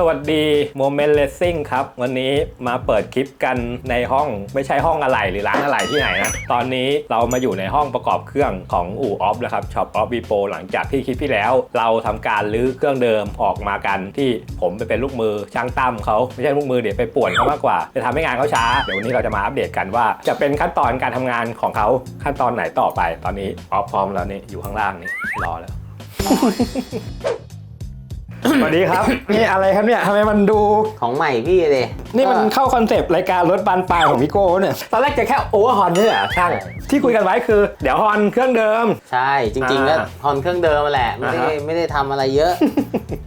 สวัสดีโมเมนต์เลสซิ่งครับ วันนี้มาเปิดคลิปกันในห้องไม่ใช่ห้องอะไหล่หรือร้านอะไหล่ที่ไหนนะ ตอนนี้เรามาอยู่ในห้องประกอบเครื่องของอู่ออฟแล้วครับช็อปออฟบีโปหลังจากที่คลิปที่แล้ว เราทำการรื้อเครื่องเดิมออกมากันที่ผมไปเป็นลูกมือช่างตั้มเขาไม่ใช่ลูกมือเดี๋ยวไปป่วนเขามากกว่าจะทำให้งานเขาช้าเดี๋ยววันนี้เราจะมาอัปเดตกันว่า จะเป็นขั้นตอนการทำงานของเขาขั้นตอนไหนต่อไป ตอนนี้ออฟพร้อมแล้วนี่อยู่ข้างล่างนี่รอแล้ว สวัสดีครับ นี่อะไรครับเนี่ยทำไมมันดู ของใหม่พี่เลยนี่มันก็เข้าคอนเซปต์รายการรถบานปลายของพี่โก้เนี่ยตอนแรกจะแค่โอเวอร์ฮอนเนี่ยเหรอช่างที่คุยกันไว้คือ เดี๋ยวฮอนเครื่องเดิม ใช่จริงๆก็อ่าฮอนเครื่องเดิมมาแหละ ไม่ได้อ่าฮะไม่ได้ทำอะไรเยอะ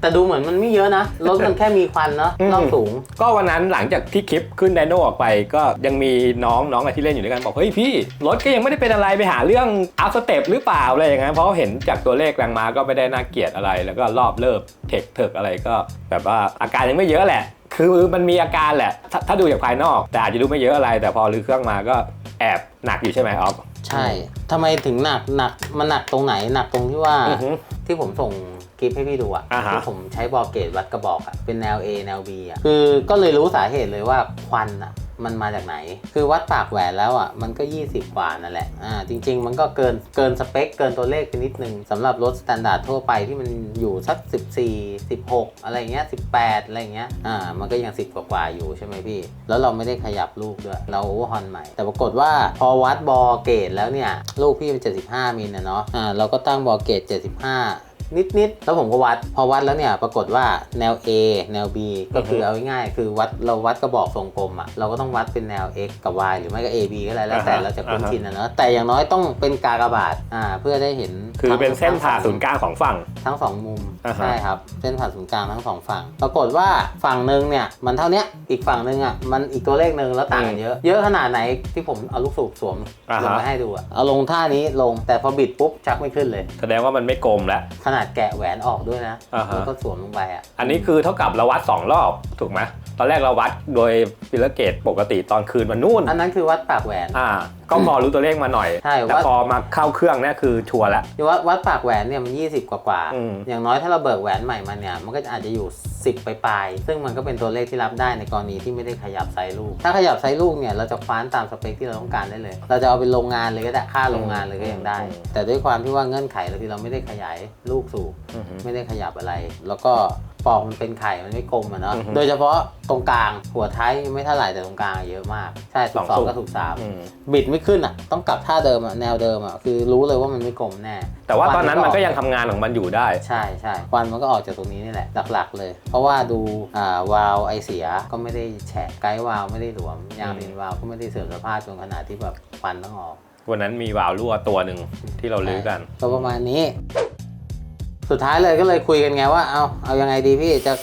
แต่ดูเหมือนมันไม่เยอะนะ รถมันแค่มีควันเนาะอืมรอบสูง ก็วันนั้นหลังจากที่คลิปขึ้นไดโนออกไป ก็ยังมีน้องน้องอะไรที่เล่นอยู่ด้วยกันบอกเฮ้ยพี่ รถก็ยังไม่ได้เป็นอะไรไปหาเรื่องอัพสเต็ปหรือเปล่าอะไรอย่างเงี้ยเพราะเห็นจากตัวเลขแรงม้าก็ไม่ได้น่าเกลียดอะไร แล้วก็รอบเลิฟเทคเถิกอะไรก็ แบบว่าอาการยังไม่เยอะแหละ คือมันมีอาการแหละถ้าถ้าดูจากภายนอก แต่อาจจะดูไม่เยอะอะไร แต่พอรื้อเครื่องมาก็แอบหนักอยู่ใช่ไหมออฟใช่ทำไมถึงหนักหนักมันหนักตรงไหนหนักตรงที่ว่าอือหือที่ผมส่ง คลิปให้พี่ดูอะอ่าฮะ ที่ผมใช้บอลเกตวัดกระบอกอะเป็นแนว A แนว B อะคือก็เลยรู้สาเหตุเลยว่าควันอะมันมาจากไหน คือวัดปากแหวนแล้วอะมันก็ 20 กว่านั่นแหละอ่าจริง ๆ มันก็เกินเกินสเปค เกินตัวเลขไปนิดนึงสำหรับรถสแตนดาร์ดทั่วไปที่มันอยู่สัก 14 16 อะไรเงี้ย18 อะไรเงี้ยอ่ามันก็ยัง 10 กว่าๆอยู่ใช่ไหมพี่ แล้วเราไม่ได้ขยับลูกด้วย เราโอเวอร์ฮอนใหม่ แต่ปรากฏว่าพอวัดบอลเกตแล้วเนี่ย ลูกพี่เป็น 75มิลนะเนาะอ่าเราก็ตั้งบอลเกต75 นิดๆแล้วผมก็วัด พอวัดแล้วเนี่ยปรากฏว่าแนว A แนว B ก็คือเอาง่ายๆคือวัดเราวัดกระบอกทรงกลมอะเราก็ต้องวัดเป็นแนว X กับ Y หรือไม่ก็ A B ก็ได้แล้วแต่อ่าฮะเราจะคุ้นอ่าฮะชินนะเนาะแต่อย่างน้อยต้องเป็นกากบาทอ่าเพื่อได้เห็นคือเป็นเส้นผ่าทั้งศูนย์กลางของฝั่งทั้งสองมุมอ่าฮะใช่ครับเส้นผ่าศูนย์กลางทั้งสองฝั่ง ปรากฏว่าฝั่งหนึ่งเนี่ยมันเท่าเนี้ยอีกฝั่งหนึ่งอะมันอีกตัวเลขหนึ่งแล้วต่างกันเยอะ เยอะขนาดไหนที่ผมเอาลูกสูบสวมอ่าฮะลงไปให้ดูอะเอาลงท่านี้ลงแต่พอบิดปุ๊บชักไม่ขึ้นเลย แสดงว่ามันไม่กลมแล้วขนาดแกะแหวนออกด้วยนะ อ่าฮะ แล้วก็สวมลงไปอะอันนี้คือเท่ากับเราวัด2รอบถูกไหม ตอนแรกเราวัดโดยฟิลเกตปกติตอนคืนมันนู่นอันนั้นคือวัดปากแหวน อ่า ก็พอรู้ตัวเลขมาหน่อย ใช่แล้ววัด พอมาเข้าเครื่องเนี่ยคือชัวร์แล้ว ที่วัดวัดปากแหวนเนี่ยมัน 20 กว่ากว่าอืม อย่างน้อยถ้าเราเบิกแหวนใหม่มาเนี่ยมันก็อาจจะอยู่ 10 ไปปลายๆซึ่งมันก็เป็นตัวเลขที่รับได้ในกรณีที่ไม่ได้ขยับไซส์ลูก ถ้าขยับไซส์ลูกเนี่ยเราจะคว้านตามสเปคที่เราต้องการได้เลย เราจะเอาเป็นโรงงานเลยก็ได้ค่าโรงงานเลยก็ยังได้อืมแต่ด้วยความที่ว่าเงื่อนไขเราที่เราไม่ได้ขยายลูกสูบ อือฮึ ไม่ได้ขยับอะไร แล้วก็ ปอกมันเป็นไข่มันไม่กลมอะเนาะ อือฮึโดยเฉพาะตรงกลางหัวท้ายไม่เท่าไหร่แต่ตรงกลางเยอะมาก ใช่ถูกสองก็ถูกสามอืมบิดไม่ขึ้นอะ ต้องกลับท่าเดิมอะแนวเดิมอะคือรู้เลยว่ามันไม่กลมแน่แต่ว่าตอนนั้นมันก็ควัยังทำงานของมันอยู่ได้ ใช่ใช่ควันมันก็ออกจากตรงนี้นี่แหละหลักๆเลย เพราะว่าดูอ่าวาล์วไอเสียก็ไม่ได้แฉะไกด์วาล์วไม่ได้หลวมยางอืม ดินวาล์วก็ไม่ได้เสื่อมสภาพจนขนาดที่แบบควันต้องออก วันนั้นมีวาล์วรั่วตัวหนึ่งที่เราลื้อกัน ก็ประมาณนี้ สุดท้ายเลยก็เลยคุยกันไงว่าเอาเอายังไงดีพี่จะ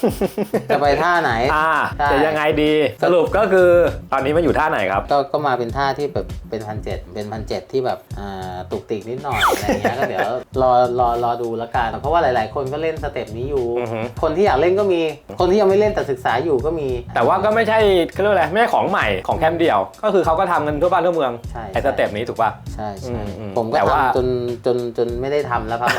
จะไปท่าไหน อ่าใช่ จะยังไงดีสรุปก็คือตอนนี้มันอยู่ท่าไหนครับ ก็ก็มาเป็นท่าที่แบบเป็นพันเจ็ดเป็นพันเจ็ดที่แบบอ่าตุกติกนิดหน่อยอะไรเงี้ยก็เดี๋ยวรอรอรอดูแล้วกันเพราะว่าหลาย ๆ คนก็เล่นสเต็ปนี้อยู่ อือฮึคนที่อยากเล่นก็มี คนที่ยังไม่เล่นแต่ศึกษาอยู่ก็มี แต่ว่าก็ไม่ใช่เขาเรียกว่าอะไรไม่ใช่ของใหม่ของแคมป์เดียว ก็คือเขาก็ทำกันทั่วบ้านทั่วเมืองใช่ ไอ้สเต็ปนี้ถูกป่ะ ใช่อืใช่มอืมผมก็แต่ว่า ทำจนจนจนไม่ได้ทำแล้วครับ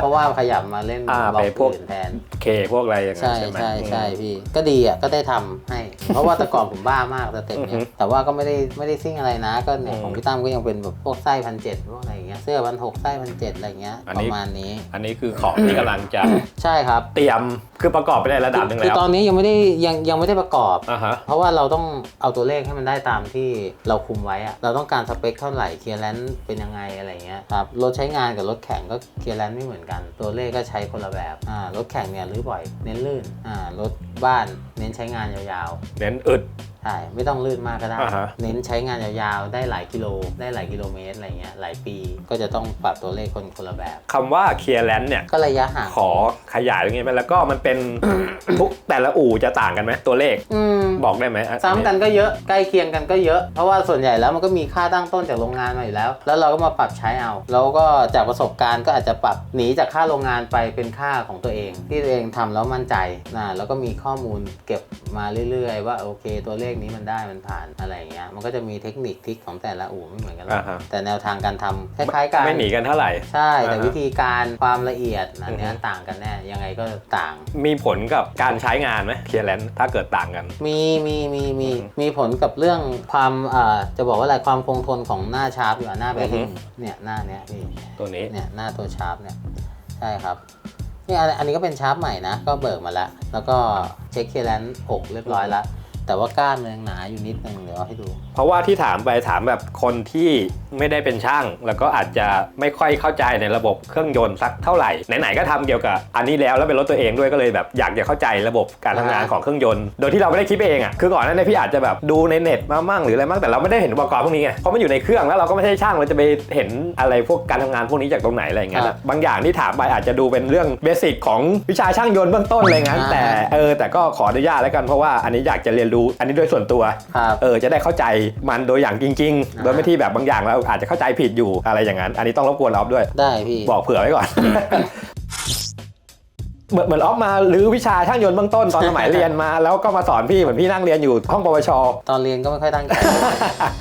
เพราะว่าขยับมาเล่นอ่าบล็อไปกพวก อื่นแทน เคพวกอะไรอย่างนั้ใช่นใช่ไหม ใช่ใช่อืมพี่ก็ดีอะก็ได้ทำให้ เพราะว่าแต่ก่อนผมบ้ามากสเต็ปอือฮึเนี้ยแต่ว่าก็ไม่ได้ไม่ได้ซิ่งอะไรนะ ก็เนี่ยอืมของพี่ตั้มก็ยังเป็นแบบพวกไส้พันเจ็ดพวกอะไรอย่างเงี้ยเสื้อพันหกไส้พันเจ็ดอะไรอย่างเงี้ยอันปนี้ ระมาณนี้ อันนี้คือของที่กำลังจะใช่ครับเตรียมคือประกอบไปในระดับหนึ่งคือแล้วตอนนี้ยังไม่ได้ยังยังไม่ได้ประกอบ อ่าฮะ เพราะว่าเราต้องเอาตัวเลขให้มันได้ตามที่เราคุมไว้อะเราต้องการสเปคเท่าไหร่เคลียร์แลนซ์เป็นยังไงอะไรเงี้ยครับรถใช้งานกับรถแข่งก็เคลียร์แลนซ์ไม่เหมือนกันตัวเลขก็ใช้คนละแบบอ่ารถแข่งเนี่ยรื้อบ่อย เน้นลื่นอ่ารถบ้านเน้นใช้งานยาวเน้นอึด ช่ไม่ต้องลื่นมากก็ได้อ่าฮะเน้นใช้งานยาวๆ ได้หลายกิโล ได้หลายกิโลเมตรอะไรเงี้ยหลายปีก็จะต้องปรับตัวเลขคนคนละแบบคำว่าเคลียร์แลนด์เนี่ย ก็ระยะห่างขอขยายตรงนี้ไหมแล้วก็มันเป็นทุกแต่ละอู่จะต่างกันไหมตัวเลขอืมบอกได้ไหมอัซ้ำกันก็เยอะใกล้เคียงกันก็เยอะ เพราะว่าส่วนใหญ่แล้วมันก็มีค่าตั้งต้นจากโรงงานมาอยู่แล้ว แล้วเราก็มาปรับใช้เอาแล้วก็จากประสบการณ์ก็อาจจะปรับหนีจากค่าโรงงานไปเป็นค่าของตัวเอง ที่ตัวเองทำแล้วมั่นใจนะแล้วก็มีข้อมูลเก็บมาเรื่อย ๆ ว่าโอเค ตัวเลขนี้มันได้มันผ่านอะไรอย่างเงี้ยมันก็จะมีเทคนิคทริคของแต่ละอู่ไม่เหมือนกันหรอกอ่าฮะ แต่แนวทางการทำคล้ายๆกัน ไม่หนีกันเท่าไหร่ ใช่ แต่อ่าฮะ วิธีการความละเอียดอันเนี้ยอือฮึต่างกันแน่ยังไงก็ต่าง มีผลกับการใช้งานไหมเคลียร์แลนถ้าเกิดต่างกัน มีมีมีมีอืมมีผลกับเรื่องความเอ่อจะบอกว่าอะไรความคงทนของหน้าชาร์ปอยู่อะหน้าแบอือฮึ ริ่งเนี่ยหน้าเนี้ยพี่ตัวนี้ เนี่ยหน้าตัวชาร์ปเนี่ยใช่ครับนี่อันอันนี้ก็เป็นชาร์ปใหม่นะ ก็เบิกมาแล้ว แล้วก็เช็คเคลียร์แลนซ์อกเรียบร้อยแล้ว แต่ว่าก้านมันยังหนาอยู่นิดนึงเดี๋ยวเอาให้ดู เพราะว่าที่ถามไปถามแบบคนที่ไม่ได้เป็นช่าง แล้วก็อาจจะไม่ค่อยเข้าใจในระบบเครื่องยนต์สักเท่าไหร่ไหนๆก็ทำเกี่ยวกับอันนี้แล้วแล้วเป็นรถตัวเองด้วยก็เลยแบบอยากจะเข้าใจระบบการทำงานอ่าของเครื่องยนต์ โดยที่เราไม่ได้คิดไปเองอะคือก่อนหนั้านเนยพี่อาจจะแบบดูในเน็ตมามั่งหรืออะไรมั่งแต่เราไม่ได้เห็นอุปกรณ์พวกนี้ไงเพราะมันอยู่ในเครื่องแล้วเราก็ไม่ใช่ช่างเราจะไปเห็นอะไรพวกการทำงานพวกนี้จากตรงไหนอะไรอย่างเงี้ยครับบางอย่างที่ถามไปอาจจะดูเป็นเรื่องเบสิกของวิชาช่างยนต์เบื้องต้นอะไรเงี้ยอ่าแต่เออแต่ก็ขออนุญาตแล้วกันเพราะว่าอันนี้อยากจะเรียนรู้อันนี้โดยส่วนตัวครับ เออจะได้เข้าใจมันโดยอย่างจริงอ่าๆโดยไม่ที่แบบบางอย่างเราอาจจะเข้าใจผิดอยู่อะไรอย่างนั้น อันนี้ต้องรบกวนออฟด้วย ได้พี่ บอกเผื่อไว้ก่อน เหมือนเหมือนออฟมาหรือวิชาช่างยนต์เบื้องต้นตอนสมัยเรียนมา แล้วก็มาสอนพี่เหมือนพี่นั่งเรียนอยู่ห้องปวช ตอนเรียนก็ไม่ค่อยตั้งใจ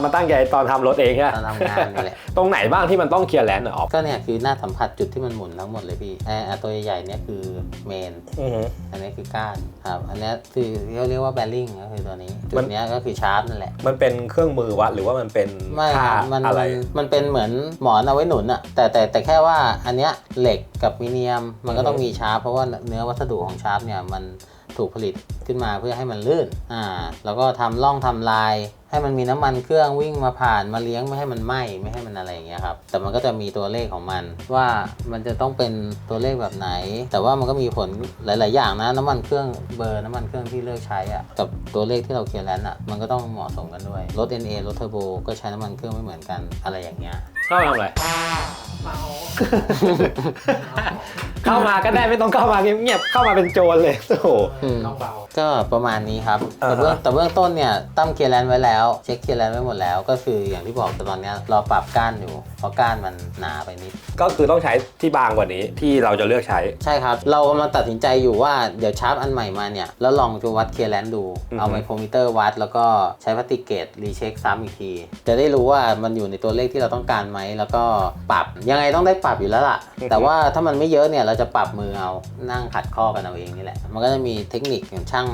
มาตั้งใจตอนทำรถเองใช่ไหมตอนทำงานนี่แหละ ตรงไหนบ้างที่มันต้องเคลียร์แลนด์อะออฟก็เนี่ยคือหน้าสัมผัสจุดที่มันหมุนทั้งหมดเลยพี่ไอ้อะตัวใหญ่ๆเนี่ยคือเมนอือฮึอันนี้คือก้านครับ อันเนี้ยคือเขาเรียกว่าแบริ่งก็คือตัวนี้ จุมัดนเนี้ยก็คือชาร์ปนั่นแหละ มันเป็นเครื่องมือวัดหรือว่ามันเป็นไม่ค่ามันอะไรมันมันเป็นเหมือนหมอนเอาไว้หนุนอะแต่แต่แต่แค่ว่าอันเนี้ยเหล็กกับมิเนียมมันก็ต้องมีชาร์ปเพราะว่าเนื้อวัสดุของชาร์ปเนี่ยมันถูกผลิตขึ้นมาเพื่อให้มันลื่นอ่าแล้วก็ทำร่องทำลายให้มันมีน้ำมันเครื่องวิ่งมาผ่านมาเลี้ยงไม่ให้มันไหม้ไม่ให้มันอะไรอย่างเงี้ยครับแต่มันก็จะมีตัวเลขของมัน ว่ามันจะต้องเป็นตัวเลขแบบไหน แต่ว่ามันก็มีผลหลาย ๆ อย่างนะน้ำมันเครื่องเบอร์น้ำมันเครื่องที่เลือกใช้อะกับตัวเลขที่เราเคลียร์แลนด์อะมันก็ต้องเหมาะสมกันด้วยรถ NA รถเทอร์โบก็ใช้น้ำมันเครื่องไม่เหมือนกันอะไรอย่างเงี้ยเข้ามาทำอะไรเข้ามาก็ได้ไม่ต้องเข้ามาเงียบๆเข้ามาเป็นโจรเลยโอ้โหอืมต้องเบา ก็ประมาณนี้ครับอ่าแต่ฮะเบื้องแต่เบื้องต้นเนี่ยตั้มเคลียร์แลนด์ไว้แล้ว เช็คเคลียร์แลนด์ไว้หมดแล้ว ก็คืออย่างที่บอกแต่ตอนเนี้ยรอปรับก้านอยู่ เพราะก้านมันหนาไปนิด ก็คือต้องใช้ที่บางกว่านี้ที่เราจะเลือกใช้ ใช่ครับ เรากำลังตัดสินใจอยู่ว่าเดี๋ยวชาร์ปอันใหม่มาเนี่ยแล้วลองจะวัดเคลียร์แลนด์ดูอือฮึเอาไมโครมิเตอร์วัด แล้วก็ใช้พลาสติกเกตรีเช็คซ้ำอีกที จะได้รู้ว่ามันอยู่ในตัวเลขที่เราต้องการไหมแล้วก็ปรับยังไงต้องได้ปรับอยู่แล้วล่ะ แต่ว่าถ้ามันไม่เยอะเนี่ยเราจะปรับมือเอานั่งขัดข้อกันเอาเองนี่แหละมันก็จะมีเทคนิคอย่างช่าง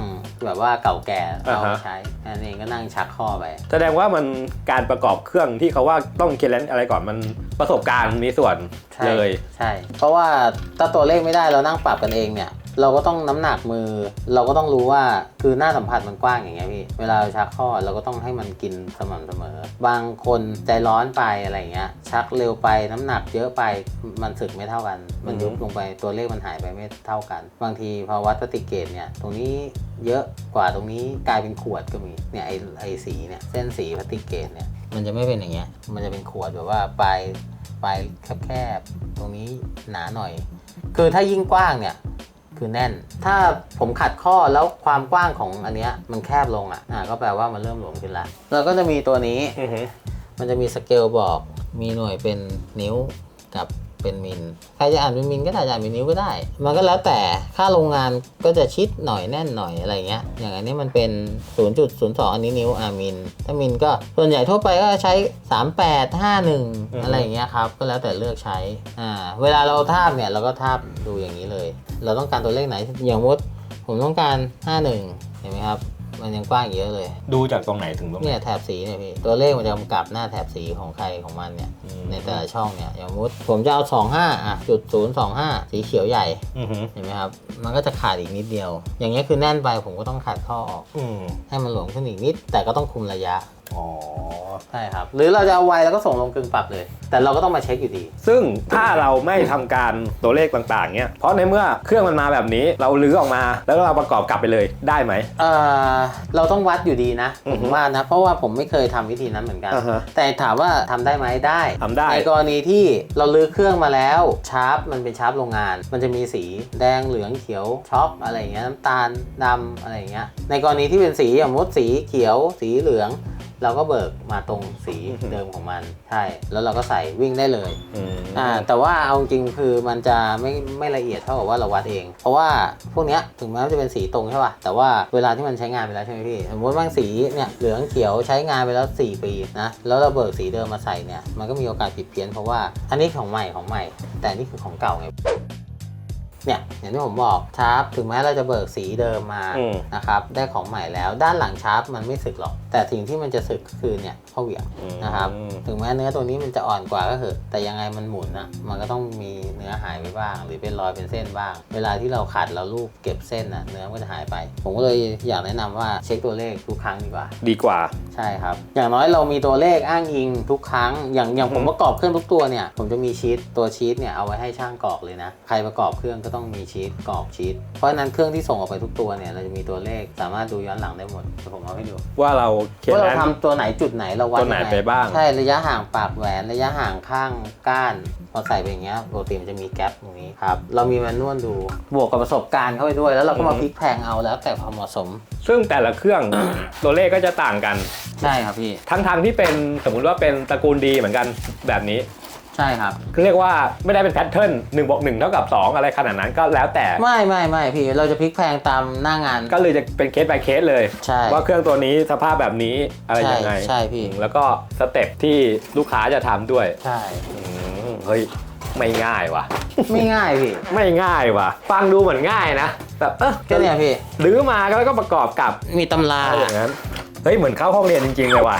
แบบว่าเก่าแก่เอามาใช้อันนี้ก็นั่งชักข้อไป แสดงว่ามันการประกอบเครื่องที่เขาว่าต้องเคลียร์แลนด์อะไรก่อนมันประสบการณ์มีส่วนใช่เลย ใช่ เพราะว่าถ้าตัวเลขไม่ได้เรานั่งปรับกันเองเนี่ย เราก็ต้องน้ำหนักมือ เราก็ต้องรู้ว่าคือหน้าสัมผัสมันกว้างอย่างเงี้ยพี่เวลาเราชักข้อเราก็ต้องให้มันกินสม่ำเสมอ บางคนใจร้อนไปอะไรเงี้ยชักเร็วไปน้ำหนักเยอะไปมันสึกไม่เท่ากัน มันยุบลงไปตัวเลขมันหายไปไม่เท่ากัน บางทีพอวัดปฏิเกตเนี่ยตรงนี้เยอะกว่าตรงนี้กลายเป็นขวดก็มีเนี่ยไอไอสีเนี่ยเส้นสีพลาสติกเกตเนี่ยมันจะไม่เป็นอย่างเงี้ยมันจะเป็นขวดแบบว่าปลายปลายแคบๆตรงนี้หนาหน่อย คือถ้ายิ่งกว้างเนี่ย คือแน่น ถ้าผมขัดข้อแล้วความกว้างของอันเนี้ยมันแคบลงอะอ่าก็แปลว่ามันเริ่มหลวมขึ้นละแล้วก็จะมีตัวนี้อือฮึมันจะมีสเกลบอก มีหน่วยเป็นนิ้วกับ เป็นมิลใครจะอ่านเป็นมิลก็ได้จะอ่านเป็นนิ้วก็ได้ มันก็แล้วแต่ค่าโรงงานก็จะชิดหน่อยแน่นหน่อยอะไรเงี้ย อย่างอันนี้มันเป็น 0.02 อันนี้นิ้วอ่ามิลถ้ามิลก็ส่วนใหญ่ทั่วไปก็ใช้ 38 51 อะไรอย่างเงี้ยครับ ก็แล้วแต่เลือกใช้ อ่า เวลาเราทาบเนี่ยเราก็ทาบดูอย่างนี้เลย เราต้องการตัวเลขไหน อย่างมดผมต้องการ 51 เห็นไหมครับ มันยังกว้างอีกเยอะเลย ดูจากตรงไหนถึงตรงไหน เนี่ยแถบสีเนี่ยพี่ตัวเลขมันจะกำกับหน้าแถบสีของใครของมันเนี่ยอืม ในแต่ละช่องเนี่ยอย่างสมมุติผมจะเอา 25อะจุด025สีเขียวใหญ่อือฮึเห็นไหมครับมันก็จะขาดอีกนิดเดียว อย่างเงี้ยคือแน่นไปผมก็ต้องขัดข้อออก อืมให้มันหลวมขึ้นอีกนิด แต่ก็ต้องคุมระยะอ๋อ ใช่ครับ หรือเราจะเอาไวแล้วก็ส่งลงกึ่งปรับเลย แต่เราก็ต้องมาเช็คอยู่ดี ซึ่งถ้าเราไม่ทำการตัวเลขต่างๆเนี่ยเพราะในเมื่อเครื่องมันมาแบบนี้เราลื้อออกมาแล้วเราประกอบกลับไปเลยได้ไหม เอ่อเราต้องวัดอยู่ดีนะอืผอฮึมว่านะ เพราะว่าผมไม่เคยทำวิธีนั้นเหมือนกัน อ่าฮะแต่ถามว่าทำได้ไหมได้ทำได้ ในกรณีที่เราลื้อเครื่องมาแล้วชาร์ปมันเป็นชาร์ปโรงงาน มันจะมีสีแดงเหลืองเขียวช็อกอะไรอย่างเงี้ยน้ำตาลดำอะไรอย่างเงี้ยในกรณีที่เป็นสีอย่างมดสีเขียวสีเหลืองเราก็เบิกมาตรงสีเดิมของมันใช่ แล้วเราก็ใส่วิ่งได้เลยอืมอ่าแต่ว่าเอาจริงๆคือมันจะไม่ไม่ละเอียดเท่ากับว่าเราวัดเอง เพราะว่าพวกเนี้ยถึงแม้ว่าจะเป็นสีตรงใช่ป่ะแต่ว่าเวลาที่มันใช้งานไปแล้วใช่ไหมพี่สมมติว่าสีเนี่ยเหลืองเขียวใช้งานไปแล้ว 4 ปีนะแล้วเราเบิกสีเดิมมาใส่เนี่ยมันก็มีโอกาสผิดเพี้ยนเพราะว่าอันนี้ของใหม่ของใหม่ แต่อันนี่คือของเก่าไงเนี่ยอย่างที่ผมบอกชาร์ปถึงแม้เราจะเบิกสีเดิมมาอืมนะครับได้ของใหม่แล้ว ด้านหลังชาร์ปมันไม่สึกหรอก แต่สิ่งที่มันจะสึกก็คือเนี่ยข้อเหวี่ยงนะครับอืมถึงแม้เนื้อตัวนี้มันจะอ่อนกว่าก็เถอะแต่ยังไงมันหมุนอะมันก็ต้องมีเนื้อหายไปบ้าง หรือเป็นรอยเป็นเส้นบ้าง เวลาที่เราขัดเราลูบเก็บเส้นอะเนื้อมันก็จะหายไป ผมก็เลยอยากแนะนำว่าเช็คตัวเลขทุกครั้งดีกว่า ดีกว่าใช่ครับ อย่างน้อยเรามีตัวเลขอ้างอิงทุกครั้ง อย่างอย่างผมอืมประกอบเครื่องทุกตัวเนี่ยผมจะมีชีตตัวชีตเนี่ยเอาไว้ให้ช่างกรอกเลยนะใครประกอบเครื่องก็ต้องมีชีตกรอกชีตเพราะฉะนั้นเครื่องที่ส่งออกไปทุกตัวเนี่ยเราจะมีตัวเลขสามารถดูย้อนหลังได้หมดเดี๋ยวผมเอาให้ดูว่าเราเขียนว่าเรานั้นทำตัวไหนจุดไหนเราวัดตัวไหนยังงไปบ้าง ใช่ระยะห่างปากแหวนระยะห่างข้างก้านพอใส่ไปอย่างเงี้ยปกติมันจะมีแกลบตรงนี้ครับเรามีแมนนวลดูบวกกับประสบการณ์เข้าไปด้วย แล้วเราก็มาอืมพลิกแพลงเอาแล้วแต่ความเหมาะสมซึ่งแต่ละเครื่อง ตัวเลขก็จะต่างกัน ใช่ครับพี่ ทั้งทางๆที่เป็นสมมุติว่าเป็นตระกูลดีเหมือนกันแบบนี้ ใช่ครับ คือเรียกว่าไม่ได้เป็นแพทเทิร์นหนึ่งบวกหนึ่งเท่ากับสองอะไรขนาดนั้นก็แล้วแต่ ไม่ไม่ไม่พี่เราจะพลิกแพลงตามหน้างาน ก็เลยจะเป็นเคส by เคสเลย ใช่ ว่าเครื่องตัวนี้สภาพแบบนี้อะไรใช่ยังไงใช่พี่ แล้วก็สเต็ปที่ลูกค้าจะทำด้วยใช่ อืมเฮ้ยไม่ง่ายว่ะ ไม่ง่ายพี่ไม่ง่ายว่ะ ฟังดูเหมือนง่ายนะแบบเออก็เนี่ยพี่ หรือมาแล้วก็ประกอบกับมีตำรา อะไรอย่างนั้น เฮ้ยเหมือนเข้าห้องเรียนจริงๆเลยว่ะ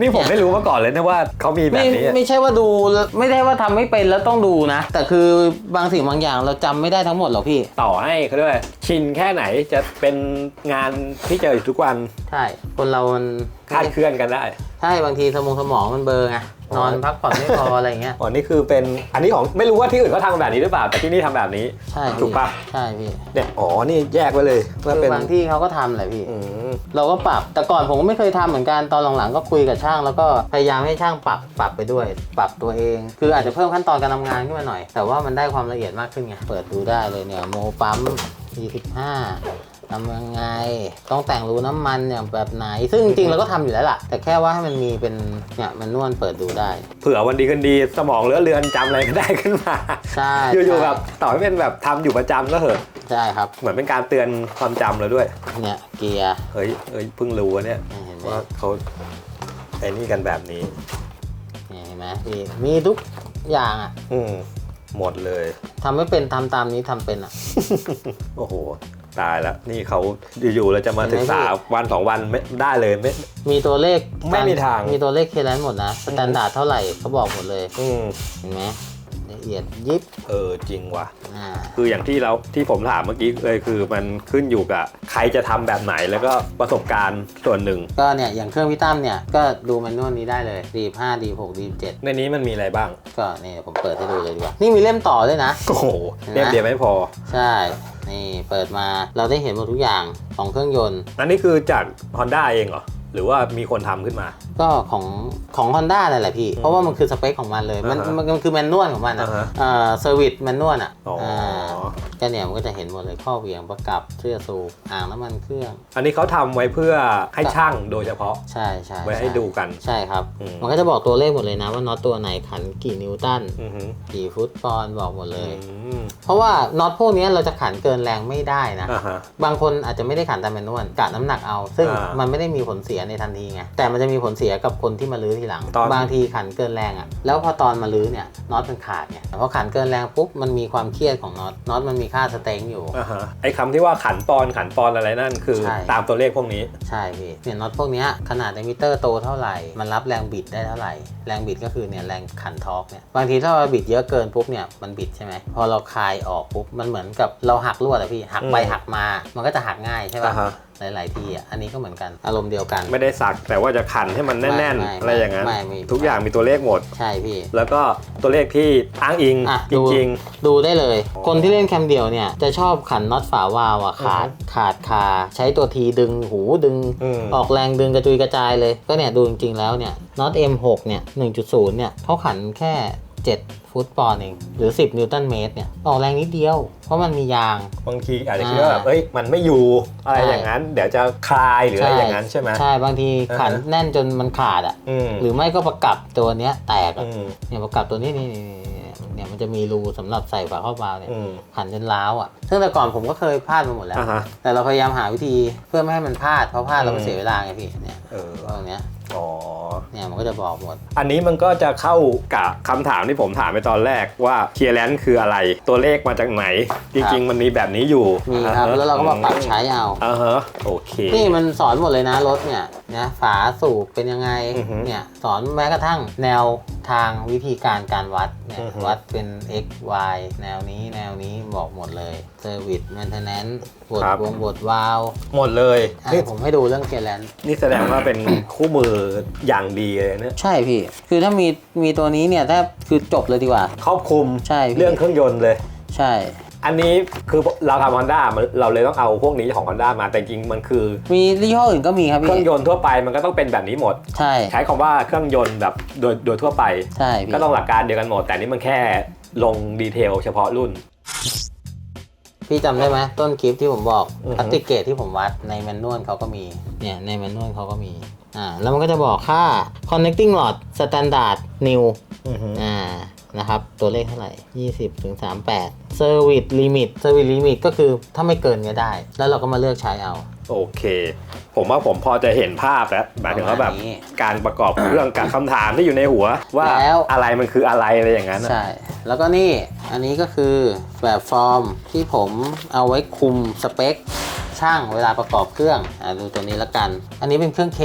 นี่ผมไม่รู้มาก่อนเลยนะว่าเขามีแบไม่บนี้ไม่ใช่ว่าดูแล้วไม่ได้ว่าทำไม่เป็นแล้วต้องดูนะ แต่คือบางสิ่งบางอย่างเราจำไม่ได้ทั้งหมดหรอกพี่ ต่อให้เขาเรียกว่าชินแค่ไหนจะเป็นงานที่เจออยู่ทุกวันใช่ คนเรามันคลาดเคลื่อนกันได้ ใช่บางทีสมองสมองมันเบลอร์ไง นอนพักผ่อนไม่พออะไรอย่างเงี้ยอ๋อนี่คือเป็นอันนี้ของไม่รู้ว่าที่อื่นเขาทำแบบนี้หรือเปล่าแต่ที่นี่ทำแบบนี้ ใช่พี่ถูกปะ ใช่พี่เนี่ยอ๋อนี่แยกไว้เลยว่าคืเป็นอบางที่เขาก็ทำแหละพี่ อืมเราก็ปรับ แต่ก่อนผมก็ไม่เคยทำเหมือนกัน ตอนหลังๆก็คุยกับช่าง แล้วก็พยายามให้ช่างปรับ ปรับไปด้วย ปรับตัวเอง คืออาจจะเพิ่มขั้นตอนการทำงานขึ้นมาหน่อย แต่ว่ามันได้ความละเอียดมากขึ้นไง เปิดดูได้เลยเนี่ย โมปั๊ม 45 ทำยังไง ต้องแต่งรูน้ำมันอย่างแบบไหน ซึ่งจริงๆเราก็ทำอยู่แล้วล่ะ แต่แค่ว่าให้มันมีเป็นเนี่ยมันนวลเปิดดูได้ เผื่อวันดีคืนดีสมองเหลือเลือนจำอะไรก็ได้ขึ้นมาใช่อยู่ๆแบบต่อให้เป็นแบบทำอยู่ประจำก็เหอะใช่ครับ เหมือนเป็นการเตือนความจำเราด้วย เนี่ยเกียร์เฮ้ยเฮ้ยเพิ่งรู้อะเนี่ยเห็นไหมว่าเขาไอ้นี่กันแบบนี้เนี่ยเห็นไหมพี่มีทุกอย่างอะอืมหมดเลยทำไม่เป็นทำตามนี้ทำเป็นอะ โอ้โห ตายแล้วนี่เขาอยู่ๆเราจะมาเห็นไหมศึกษาพี่วันสองวันไม่ได้เลยไม่ มีตัวเลขไม่มีทาง มีตัวเลขเคแลนหมดนะสแตนดาร์ดเท่าไหร่เขาบอกหมดเลยอืมเห็นไหมละ เอียดยิบเออจริงว่ะ อ่าคืออย่างที่เราที่ผมถามเมื่อกี้เลยคือมันขึ้นอยู่กับใครจะทำแบบไหนแล้วก็ประสบการณ์ส่วนหนึ่ง ก็เนี่ยอย่างเครื่องพี่ตั้มเนี่ยก็ดูแมนนวลนี้ได้เลยดีห้าดีหกดีเจ็ดในนี้มันมีอะไรบ้าง ก็นี่ผมเปิดให้ดูเลยดีกว่า นี่มีเล่มต่อด้วยนะ โอ้โหเห็นไหมเล่มเดียวไม่พอ ใช่ นี่เปิดมาเราได้เห็นหมดทุกอย่างของเครื่องยนต์ อันนี้คือจาก Honda เองเหรอ หรือว่ามีคนทำขึ้นมา ก็ของของ Honda นั่นแหละพี่ เพราะว่ามันคือสเปคของมันเลย มันอ่าฮะมันมันคือแมนนวลของมันอะอ่าฮะเอ่อเซอร์วิสแมนนวลอะอ๋ออ่าก็เนี่ยมันก็จะเห็นหมดเลยข้อเหวี่ยงประกับเสื้อสูบอ่างน้ำมันเครื่อง อันนี้เขาทำไว้เพื่อให้ช่างโดยเฉพาะ ใช่ใช่ไว้ให้ช่ดูกัน ใช่ครับ อืม มันก็จะบอกตัวเลขหมดเลยนะว่าน็อตตัวไหนขันกี่นิวตันอือหือกี่ฟุตปอนด์บอกหมดเลย อืมเพราะว่าน็อตพวกนี้เราจะขันเกินแรงไม่ได้นะ อ่าฮะ บางคนอาจจะไม่ได้ขันตามแมนนวลกะน้ำหนักเอา ซึ่งอ่ามั มันไม่ได้มีผลเสียในทันทีไงแต่มันจะมีผลเสียกับคนที่มาลื้อทีหลัง ตอน บางทีขันเกินแรงอะ่ะแล้วพอตอนมาลื้อเนี่ยน็อตมันขาดเนี่ยพอขันเกินแรงปุ๊บมันมีความเครียดของน็อตน็อตมันมีค่าสเต็งอยู่ อ่าฮะไอ้คำที่ว่าขันปอนขันปอนอะไรนั่นคือใช่ ตามตัวเลขพวกนี้ ใช่พี่เนี่ยน็อตพวกเนี้ยขนาดในมิเตอร์โตเท่าไหร่ มันรับแรงบิดได้เท่าไหร่ แรงบิดก็คือเนี่ยแรงขันทอร์กเนี่ยบางทีถ้าเราบิดเยอะเกินปุ๊บเนี่ยมันบิดใช่ไหมพอเราคลายออกปุ๊บมันเหมือนกับเราหักลวดอะพี่หักไปอืมหักมา มันก็จะหักง่ายใช่อ่าป่ะฮะ หลาย ๆ ที่อะอันนี้ก็เหมือนกันอารมณ์เดียวกัน ไม่ได้สักแต่ว่าจะขันให้มันแน่นไม่ๆไม่อะไรอย่างนั้น ไม่ไม่ ทุกอย่างมีตัวเลขหมด ใช่พี่ แล้วก็ตัวเลขที่อ้างอิงอะจดู ริง ดูได้เลย คนที่เล่นแคมเดียวเนี่ย จะชอบขันน็อตฝาวาล์วอะขาดอือฮึขาดคา ใช้ตัวทีดึงหูดึง อืม ออกแรงดึงกระจุยกระจายเลย ก็เนี่ย ดูจริง ๆ แล้วเนี่ยน็อต M6 เนี่ย 1.0 เนี่ยเขาขันแค่ 7 ฟุตปอนด์เอง หรือ 10 นิวตันเมตรเนี่ยออกแรงนิดเดียว เพราะมันมียาง บางทีอาจจะคิดว่าแบบเอ้ยมันไม่อยู่อะไรใช่อย่างนั้น เดี๋ยวจะคลายหรืออะไรอย่างนั้นใช่ไหมใช่บางทีขันอ่าฮะแน่นจนมันขาดอะอืมหรือไม่ก็ประกับตัวเนี้ยแตกอะอืมเนี่ยประกับตัวนี้นี่นี่นี่นี่เนี่ยมันจะมีรูสำหรับใส่ฝาครอบวาล์วเนี่ยอืมขันจนร้าวอะซึ่งแต่ก่อนผมก็เคยพลาดมาหมดแล้วอ่าฮะแต่เราพยายามหาวิธีเพื่อไม่ให้มันพลาดเพราะพลาดเราก็อืมเสียเวลาไงพี่เนี่ยเออตรงเนี้ย อ๋อ เนี่ยมันก็จะบอกหมด อันนี้มันก็จะเข้ากับคำถามที่ผมถามไปตอนแรกว่าเคลียร์แลนคืออะไร ตัวเลขมาจากไหน จริง ๆ มันมีแบบนี้อยู่มีครับอ่ฮะแล้วเราก็มาปรับใช้เอา อ่าฮะโอเค นี่มันสอนหมดเลยนะรถเนี่ยนะฝาสูบเป็นยังไงอือฮึเนี่ยสอนแม้กระทั่งแนวทางวิธีการการวัดเนี่ยอือฮึ วัดเป็น x y แนวนี้แนวนี้บอกหมดเลยเซอร์วิสแมนเทนแนนซ์บทวงบทวาล์วหมดเลย อะนี่ผมให้ดูเรื่องเคลน นี่แสดงว่าเป็นคู่มืออย่างดีเลยนะใช่พี่ คือถ้ามีมีตัวนี้เนี่ยถ้าคือจบเลยดีกว่า ครอบคลุมใช่พี่ เรื่องเครื่องยนต์เลย ใช่ อันนี้คือเราทำฮอนด้าเราเลยต้องเอาพวกนี้ของ Honda มาแต่จริงๆมันคือ มียี่ห้ออื่นก็มีครับเครื่อพี่งยนต์ทั่วไปมันก็ต้องเป็นแบบนี้หมด ใช่ ใช้คำว่าเครื่องยนต์แบบโดยโดยทั่วไป ใช่พี่ ก็ต้องหลักการเดียวกันหมด แต่นี่มันแค่ลงดีเทลเฉพาะรุ่น พี่จำได้ไหมต้นคลิปที่ผมบอกอือฮึ พลาสติกเกตที่ผมวัดในแมนนวลเขาก็มีเนี่ยในแมนนวลเขาก็มี อ่าแล้วมันก็จะบอกค่า connecting rod standard new อ่านะครับ ตัวเลขเท่าไหร่ 20ถึง38 service limit service limit ก็คือถ้าไม่เกินก็ได้ แล้วเราก็มาเลือกใช้เอา โอเค ผมว่าผมพอจะเห็นภาพแล้วหมายถึงว่าแบบประมาณนี้การประกอบเครื่องกับคำถามที่อยู่ในหัว ว่าแล้วอะไรมันคืออะไรอะไรอย่างนั้นน่ะใช่ แล้วก็นี่อันนี้ก็คือแบบฟอร์มที่ผมเอาไว้คุมสเปค ช่างเวลาประกอบเครื่องอะดูตัวนี้ละกัน อันนี้เป็นเครื่อง K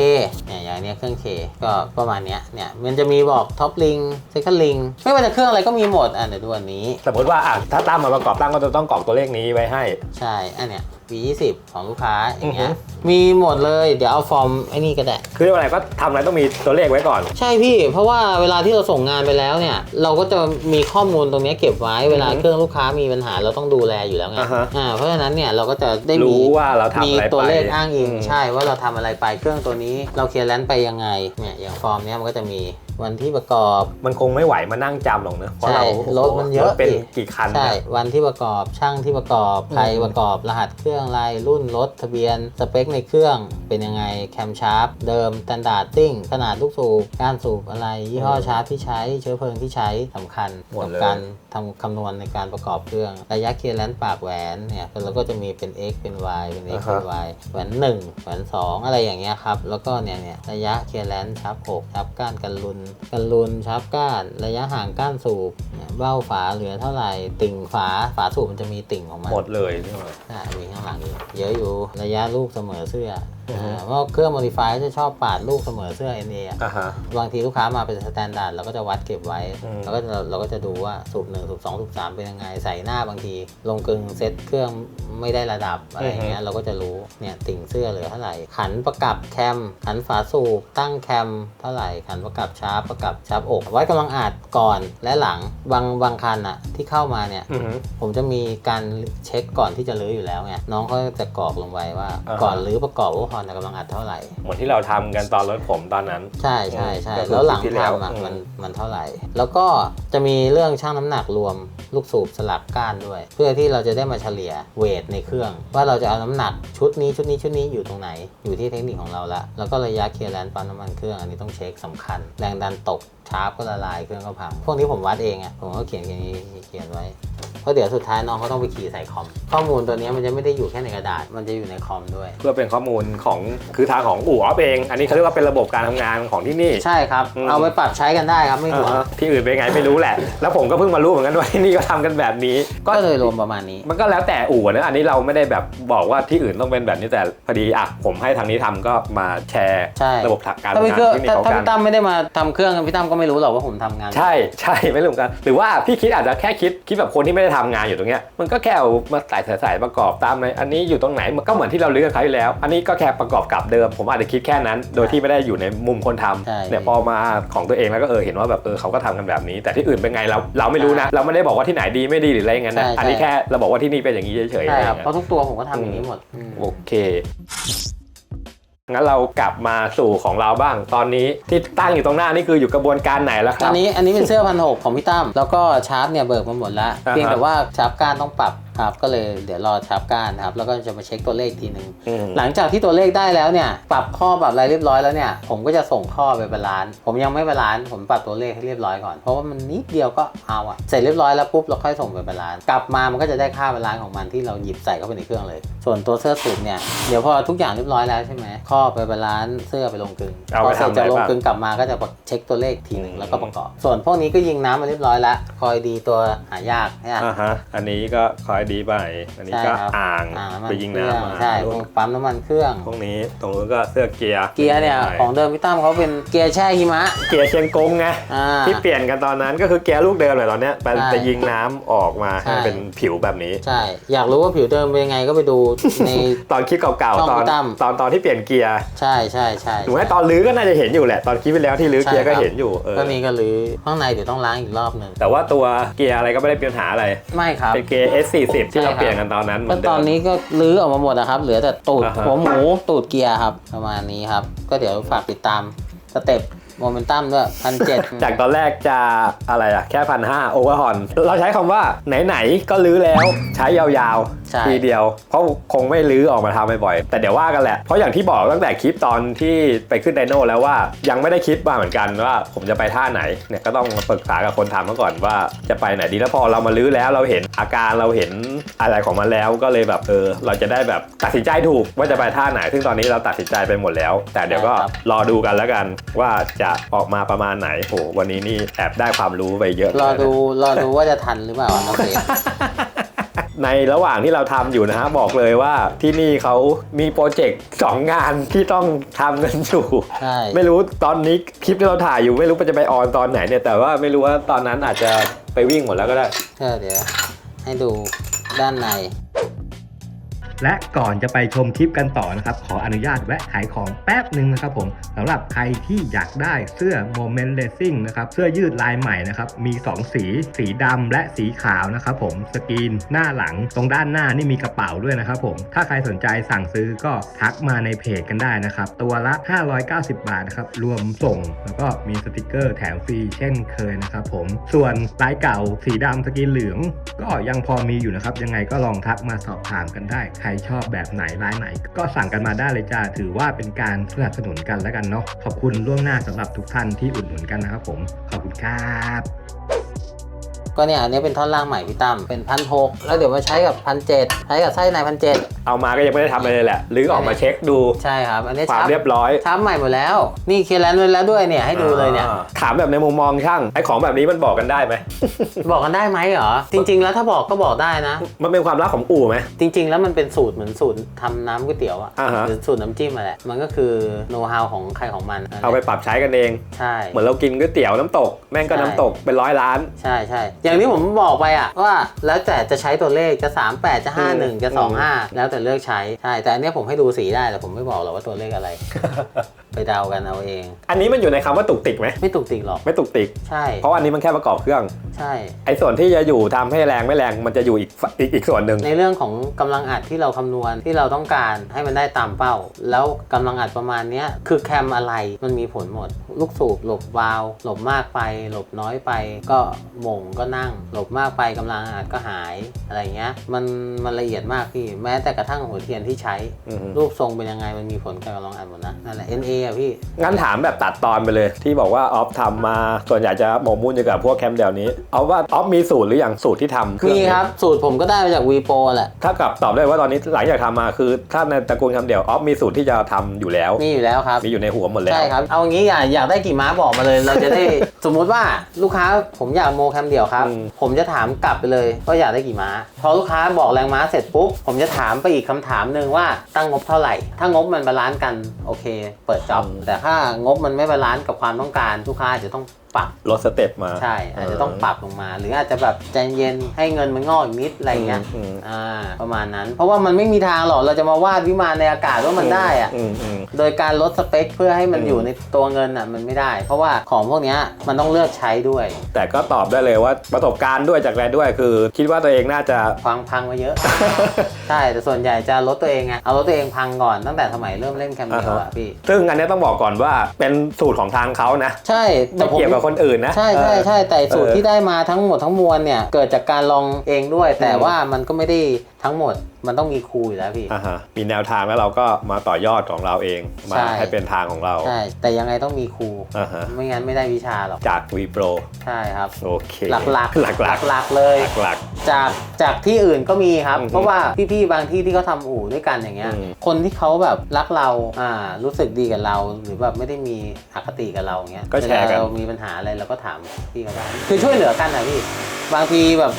เนี่ยอย่างเนี้ยเครื่อง K ก็ประมาณเนี้ยเนี่ยมันจะมีบอกท็อปลิงเซคันลิงไม่ว่าจะเครื่องอะไรก็มีหมดอะเดี๋ยวดูอันนี้ สมมติว่าอะถ้าตั้มมาประกอบตั้มก็จะต้องกรอกตัวเลขนี้ไว้ให้ ใช่อันเนี้ย V20 ของลูกค้าอย่างเงี้อืยอฮึมีหมดเลย เดี๋ยวเอาฟอร์มไอ้นี่ก็ได้ คืออะไรก็ทำอะไรต้องมีตัวเลขไว้ก่อน ใช่พี่ เพราะว่าเวลาที่เราส่งงานไปแล้วเนี่ย เราก็จะมีข้อมูลตรงเนี้ยเก็บไว้ เวลาอือฮึเครื่องลูกค้ามีปัญหาเราต้องดูแลอยู่แล้วไง อ่าฮะอ่าเพราะฉะนั้นเนี่ยเราก็จะได้มีรู้ว่าเราทำมีอะไรไปตัวเลขอ้างอิงอืมใช่ว่าเราทำอะไรไป เครื่องตัวนี้เราเคลียร์แลนซ์ไปยังไง เนี่ยอย่างฟอร์มเนี้ยมันก็จะมี วันที่ประกอบมันคงไม่ไหวมานั่งจำหรอกเนอะเพราะใช่เรารถมันเยอะรถเป็นอีกกี่คันใช่ นะวันที่ประกอบช่างที่ประกอบใครอืมประกอบรหัสเครื่องอะไรรุ่นรถทะเบียน สเปคในเครื่องเป็นยังไงแคมชาร์ปเดิมสแตนดาร์ดติ้งขนาดลูกสูบการสูบอะไร ยี่ห้อชาร์ปที่ใช้เชื้อเพลิงที่ใช้สำคัญหมดกับเลย การทำคำนวณในการประกอบเครื่อง ระยะเคลียร์แลนซ์ปากแหวนเนี่ยเราก็จะมีเป็น x เป็น y เป็น x เป็น y แหวนหนึ่งแหวนสองอะไรอย่างเงี้ยครับแล้วก็เนี่ยเนี่ยระยะเคลียร์แลนซ์ชับหกชับก้านกันลุนกันลุนชับก้านระยะห่างก้านสูบเนี่ยเบ้าฝาเหลือเท่าไหร่ติ่งฝาฝาสูบมันจะมีติ่งของมันหมดเลยใช่ไหมอ่ามีข้างหลังอีกเยอะอยู่ระยะลูกเสมอเสื้ออือฮึอ่า เพราะเครื่อง modify จะชอบปาดลูกเสมอเสื้อ NA อะอะฮะ บางทีลูกค้ามาเป็นสแตนดาร์ดเราก็จะวัดเก็บไว้ อืมเราก็จะเราก็จะดูว่าสูบหนึ่งสูบสองสูบสามเป็นยังไง ใส่หน้าบางที ลงกึงเซ็ตเครื่องไม่ได้ระดับอะไรอย่างเงี้ยเราก็จะรู้เนี่ยติ่งเสื้อเหลือเท่าไหร่ ขันประกับแคม ขันฝาสูบตั้งแคมเท่าไหร่ ขันประกับชาร์ปประกับชาร์ปอกไว้กำลังอาดก่อนและหลังบางบางคันอะที่เข้ามาเนี่ย อือฮึ ผมจะมีการเช็คก่อนที่จะรื้ออยู่แล้วไงน้องเขาจะกรอกลงไปว่า อ่าฮะ ก่อนรื้อประกอบว่าพรกำลังอัดเท่าไหร่ เหมือนที่เราทำกันตอนรถผมตอนนั้น ใช่ใช่ใช่ก็คือแล้วหลังที่แล้วทำอะอืมมันมันเท่าไหร่ แล้วก็จะมีเรื่องช่างน้ำหนักรวมลูกสูบสลับก้านด้วย เพื่อที่เราจะได้มาเฉลี่ยเวทในเครื่อง ว่าเราจะเอาน้ำหนักชุดนี้ชุดนี้ชุดนี้อยู่ตรงไหน อยู่ที่เทคนิคของเราละแล้วก็ระยะเคลียร์แลนซ์ปั๊มน้ำมันเครื่องอันนี้ต้องเช็คสำคัญ แรงดันตก ชาร์ปก็ละลายเครื่องก็พังพวกนี้ผมวัดเองอะผมก็เขียนเขียนเขียนไว้เพราะเดี๋ยวสุดท้ายน้องเขาต้องไปขี่ใส่คอม ข้อมูลตัวนี้มันจะไม่ได้อยู่แค่ในกระดาษ มันจะอยู่ในคอมด้วย เพื่อเป็นข้อมูลของคือทางของอู่ออฟเอง อันนี้เขาเรียกว่าเป็นระบบการทำงานของที่นี่ ใช่ครับอืมเอาไปปรับใช้กันได้ครับไม่ห่วงอ่าฮะที่อื่นเป็นไงไม่รู้แหละ แล้วผมก็เพิ่งมารู้เหมือนกันว่าที่นี่ก็ทำกันแบบนี้ก็ก็เลยรวมประมาณนี้ มันก็แล้วแต่อู่นะอันนี้เราไม่ได้แบบบอกว่าที่อื่นต้องเป็นแบบนี้แต่พอดีอะผมให้ทางนี้ทำก็มาแชร์ใช่ระบบการถ้าทำพี่งานเครื่องที่นี่ถ้าเขาถ้ากันพี่ตั้มไม่ได้มาทำเครื่องพี่ตั้มก็ไม่รู้หรอกว่าผมทำงาน ใช่ใช่ไม่รู้เหมือนกันหรือว่าพี่คิดอาจจะแค่คิดคิดแบบคนที่ไม่ได้ทำงานอยู่ตรงเนี้ยมันก็แค่เอามาใส่ใส่ใส่ประกอบตามในอันนี้อยู่ตรงไหนมันก็เหมือนที่เราเลือกเขาอยู่แล้ว อันนี้ก็แค่ประกอบกับเดิม ผมอาจจะคิดแค่นั้น โดยที่ไม่ได้อยู่ในมุมคนทำใช่เนี่ยพอมาของตัวเองแล้วก็เออเห็นว่าแบบเออเขาก็ทำกันแบบนี้ แต่ที่อื่นเป็นไงเราเราไม่รู้นะ เราไม่ได้บอกว่าที่ไหนดีไม่ดีหรืออะไรอย่างนั้นนะใช่อันนี้ใช่แค่เราบอกว่าที่นี่เป็นอย่างนี้เฉยๆใช่อะไรอครับย่างเพเงี้ยราะทุกตัวผมก็ทำอย่างนี้หมดอืม โอเค งั้นเรากลับมาสู่ของเราบ้าง ตอนนี้ที่ตั้งอยู่ตรงหน้านี่คืออยู่กระบวนการไหนแล้วคอัรับนนี้อันนี้เป็นเสื้อพันหกของพี่ตั้มแล้วก็ชาร์ปเนี่ยเบิกมาหมดแล้ว อ่าฮะ เพียงแต่ว่าชาร์ปก้านต้องปรับ ครับก็เลยเดี๋ยวรอชาร์ปก้านนะครับแล้วก็จะมาเช็คตัวเลขทีหนึ่งอืม หลังจากที่ตัวเลขได้แล้วเนี่ยปรับข้อปรับอะไรเรียบร้อยแล้วเนี่ยผมก็จะส่งข้อไปบาลานซ์ผมยังไม่บาลานซ์ผมปรับตัวเลขให้เรียบร้อยก่อนเพราะว่ามันนิดเดียวก็เอาอะเสร็จเรียบร้อยแล้วปุ๊บเราค่อยส่งไปบาลานซ์กลับมามันก็จะได้ค่าบาลานซ์ของมันที่เราหยิบใส่เข้าไปในเครื่องเลย ส่วนตัวเสื้อสูทเนี่ยเดี๋ยวพอทุกอย่างเรียบร้อยแล้วใช่ไหมข้อไปบาลานซ์เสื้อไปลงกลึงเอาพไปอเสร็จทำอะไรจากลงบ้าง กลึง กลับมาก็จะเช็คตัวเลขทีหนึ่งอืมแล้วก็ประกอบ ส่วนพวกนี้ก็ยิงน้ำมาเรียบร้อยแล้ว คอยดีตัวหายากเนี่ยอ่าฮะอันนี้ก็คอยดีไป อันนี้ก็ใช่ครับอ่างอ่าน้ำมันไปยิงเครื่องน้ำมาใช่พวกปั๊มน้ำมันเครื่อง พวกนี้ตรงนู้นก็เสื้อเกียร์เกียร์เนี่ยของเดิมพี่ตั้มเขาเป็นเกียร์แช่หิมะ เกียร์เชียงกงไงอ่า ที่เปลี่ยนกันตอนนั้นก็คือเกียร์ลูกเดิมเลยตอนเนี้ยไปใช่ไปยิงน้ำออกมาใช่ ให้เป็นผิวแบบนี้ ใช่ อยากรู้ว่าผิวเดิมเป็นยังไงก็ไปดูใน ตอนคลิปเก่าช่องๆตอนพี่ตั้ม ตอนตอนที่เปลี่ยนเกียร์ใช่ใช่ใช่ถูกไหมตอนลื้อก็น่าจะเห็นอยู่แหละตอนคลิปไปแล้วที่ลื้อใช่เกียร์ก็ครับเห็นอยู่เออก็นี่ก็รื้อข้างในเดี๋ยวต้องล้างอีกรอบหนึ่งแต่ว่าตัวเกียร์อะไรก็ไม่ได้มีปัญหาอะไร ไม่ครับ เป็นเกียร์ S40 ที่เราใช่ครับเปลี่ยนกันตอนนั้นเหมืก็อนเดิตอนม นี้ก็รื้อออกมาหมดนะครับ เหลือแต่ตูดอ่าฮะ หัวหมูตูดเกียร์ครับ ประมาณนี้ครับ ก็เดี๋ยวฝากติดตามสเต็ป โมเมนตัมด้วยพันเจ็ดจากตอนแรกจะอะไรอะแค่พันห้าโอเวอร์ฮอนเราใช้คำว่าไหนๆก็ลื้อแล้วใช้ยาวใช่ๆทีเดียว เพราะคงไม่ลื้อออกมาทำบ่อยๆแต่เดี๋ยวว่ากันแหละ เพราะอย่างที่บอกตั้งแต่คลิปตอนที่ไปขึ้นไดโน่แล้วว่ายังไม่ได้คิดมาเหมือนกันว่า ผมจะไปท่าไหนเนี่ยก็ต้องมาปรึกษากับคนทำมาก่อนว่าจะไปไหนดีแล้วพอเรามาลื้อแล้วเราเห็นอาการเราเห็นอะไรของมันแล้วก็เลยแบบเออ เราจะได้แบบตัดสินใจถูกว่าจะไปท่าไหน ซึ่งตอนนี้เราตัดสินใจไปหมดแล้ว แต่เดี๋ยวก็ใช่ครับรอดูกันแล้วกันว่าจะออกมาประมาณไหนโหวันนี้นี่แอบได้ความรู้ไปเยอะรอดูรอดูว่าจะทันหรือเปล่าน้องเฟในระหว่างที่เราทำอยู่นะฮะบอกเลยว่าที่นี่เขามีโปรเจกต์สองงานที่ต้องทำกันอยู่ใช่ไม่รู้ตอนนี้คลิปที่เราถ่ายอยู่ไม่รู้ว่าจะไปออนตอนไหนเนี่ยแต่ว่าไม่รู้ว่าตอนนั้นอาจจะไปวิ่งหมดแล้วก็ได้เออเดี๋ยวให้ดูด้านใน และก่อนจะไปชมคลิปกันต่อนะครับ ขออนุญาตแวะขายของแป๊บหนึ่งนะครับผมสำหรับใครที่อยากได้เสื้อ Moment Racing นะครับเสื้อยืดลายใหม่นะครับมี 2 สี สีดำและสีขาวนะครับผมสกรีนหน้าหลัง ตรงด้านหน้านี่มีกระเป๋าด้วยนะครับผมถ้าใครสนใจสั่งซื้อก็ทักมาในเพจกันได้นะครับตัวละ 590 บาทนะครับรวมส่งแล้วก็มีสติกเกอร์แถมฟรีเช่นเคยนะครับผมส่วนลายเก่าสีดำสกรีนเหลือง ก็ยังพอมีอยู่นะครับยังไงก็ลองทักมาสอบถามกันได้ใครชอบแบบไหนลายไหน ก็สั่งกันมาได้เลยจ้าถือว่าเป็นการสนับสนุนกันแล้วกันเนาะขอบคุณล่วงหน้าสำหรับทุกท่านที่อุดหนุนกันนะครับผมขอบคุณครับ ก็เนี่ยอันนี้เป็นท่อนล่างใหม่พี่ตั้มเป็นพันหกแล้วเดี๋ยวมาใช้กับพันเจ็ดใช้กับไส้ในพันเจ็ดเอามาก็ยังไม่ได้ทำอะไรเลยแหละหรือออกมาเช็คดูใช่ครับ อันนี้ความช้ำเรียบร้อยช้ำใหม่หมดแล้ว นี่เคลียร์แลนด์ไว้แล้วด้วยเนี่ยให้ดูเลยเนี่ยอ่าถามแบบในมุมมองช่างไอ้ของแบบนี้มันบอกกันได้ไหมบอกกันได้ไหมเหรอจริง ๆ แล้วถ้าบอกก็บอกได้นะ มันเป็นความลับของอู่ไหมจริง ๆ แล้วมันเป็นสูตรเหมือนสูตรทำน้ำก๋วยเตี๋ยวอะอ่าฮะหรือสูตรน้ำจิ้มมาแหละมันก็คือโน้ตฮาวของใครของมันนั่นแหละเอาไปปรับใช้กันเองใช่เหมือนเรากินก๋วยเตี๋ยวน้ำตกแม่งก็ใช่น้ำตกเป็นร้อยล้านใช่ใช่อย่างที่ผมบอกไปอะว่าแล้วแต่จะใช้ตัวเลขจะ 38 จะ 51 จะอืม25 แล้วแต่เลือกใช้ใช่แต่อันเนี้ยผมให้ดูสีได้แต่ผมไม่บอกหรอกว่าตัวเลขอะไร ไปเดากันเอาเอง อันนี้มันอยู่ในคำว่าตุกติกไหมไม่ตุกติกหรอก ไม่ตุกติก ใช่เพราะอันนี้มันแค่ประกอบเครื่อง ใช่ ไอ้ส่วนที่จะอยู่ทำให้แรงไม่แรงมันจะอยู่อีกฝอีกอีกส่วนหนึ่งในเรื่องของกำลังอัดที่เราคำนวณที่เราต้องการให้มันได้ตามเป้า แล้วกำลังอัดประมาณเนี้ยคือแคมอะไรมันมีผลหมด ลูกสูบหลบวาล์วหลบมากไป หลบน้อยไป ก็หม่งก็นั่ง หลบมากไปกำลังอัดก็หายอะไรเงี้ย มันมันละเอียดมากพี่ แม้แต่กระทั่งหัวเทียนที่ใช้อือฮึรูปทรงเป็นยังไงมันมีผลกับกำลังอัดหมดนะนั่นแหละ NA อะพี่ งั้นถามแบบตัดตอนไปเลย ที่บอกว่าออฟทำมาส่วนใหญ่จะหมกมุ่นอยู่กับพวกแคมป์เดี๋ยวนี้เอาว่าออฟมีสูตรหรือยังสูตรที่ทำเครื่องมีนี้ครับสูตรผมก็ได้มาจาก V Pro แหละถ้ากับตอบได้ว่าตอนนี้หลังจากทำมาคือถ้าในตระกูลแคมป์เดี่ยวออฟมีสูตรที่จะทำอยู่แล้วมีอยู่แล้วครับมีอยู่ในหัวหมดแล้วใช่ครับเอางี้อยากอยากได้กี่ม้าบอกมาเลย เราจะได้สมมุติว่าลูกค้าผมอยากโมแคมเดี่ยวครับอืม ผมจะถามกลับไปเลยว่าอยากได้กี่ม้า พอลูกค้าบอกแรงม้าเสร็จปุ๊บ ผมจะถามไปอีกคำถามหนึ่งว่าตั้งงบเท่าไหร่ ถ้างบมันบาลานซ์กันโอเค เปิดจ็อบ แต่ถ้างบมันไม่บาลานซ์กับความต้องการลูกค้าอาจจะต้องปรับลดสเต็ปมาใช่ อาจจะต้องปรับลงมา หรืออาจจะแบบใจเย็นให้เงินมันงอกอีกนิดอะไรเงี้ยอืม อ่าประมาณนั้น เพราะว่ามันไม่มีทางหรอกเราจะมาวาดวิมานในอากาศว่ามันได้อะ อืมอืม โดยการลดสเปคเพื่อให้มันอืม อยู่ในตัวเงินอะมันไม่ได้ เพราะว่าของพวกเนี้ยมันต้องเลือกใช้ด้วยแต่ก็ตอบได้เลยว่าประสบการณ์ด้วยจากอะไรด้วยคือ คิดว่าตัวเองน่าจะ ฟังพังมาเยอะ ใช่แต่ส่วนใหญ่จะลดตัวเองไงเอาลดตัวเองพังก่อนตั้งแต่สมัยเริ่มเล่นแคมเปญอ่าอะฮะพี่ ซึ่งอันนี้ต้องบอกก่อนว่าเป็นสูตรของทางเขานะ ใช่แต่ไม่ผมเกี่ยวกับคนอื่นนะ ใช่ใช่เออใช่แต่สูตรเออที่ได้มาทั้งหมดทั้งมวลเนี่ย เกิดจากการลองเองด้วย แต่อืมว่ามันก็ไม่ได้ทั้งหมดมันต้องมีครูอยู่แล้วพี่ อ่าฮะมีแนวทางแล้วเราก็มาต่อยอดของเราเอง มาใช่ ให้เป็นทางของเราใช่ แต่ยังไงต้องมีครู อ่าฮะไม่งั้นไม่ได้วิชาหรอก จาก V Pro ใช่ครับ โอเคหลักๆหลักหลักหลักๆเลยหลัก จากจากที่อื่นก็มีครับ อือฮึเพราะว่าพี่ๆบางที่ที่เขาทำอู่ด้วยกันอย่างเงี้ย อืม คนที่เขาแบบรักเราอ่ารู้สึกดีกับเรา หรือแบบไม่ได้มีอคติกับเราอย่างเงี้ยก็แชร์กัน เวลาเรามีปัญหาอะไรเราก็ถามพี่เขาได้คือช่วยเหลือกันนะพี่ บางทีแบบ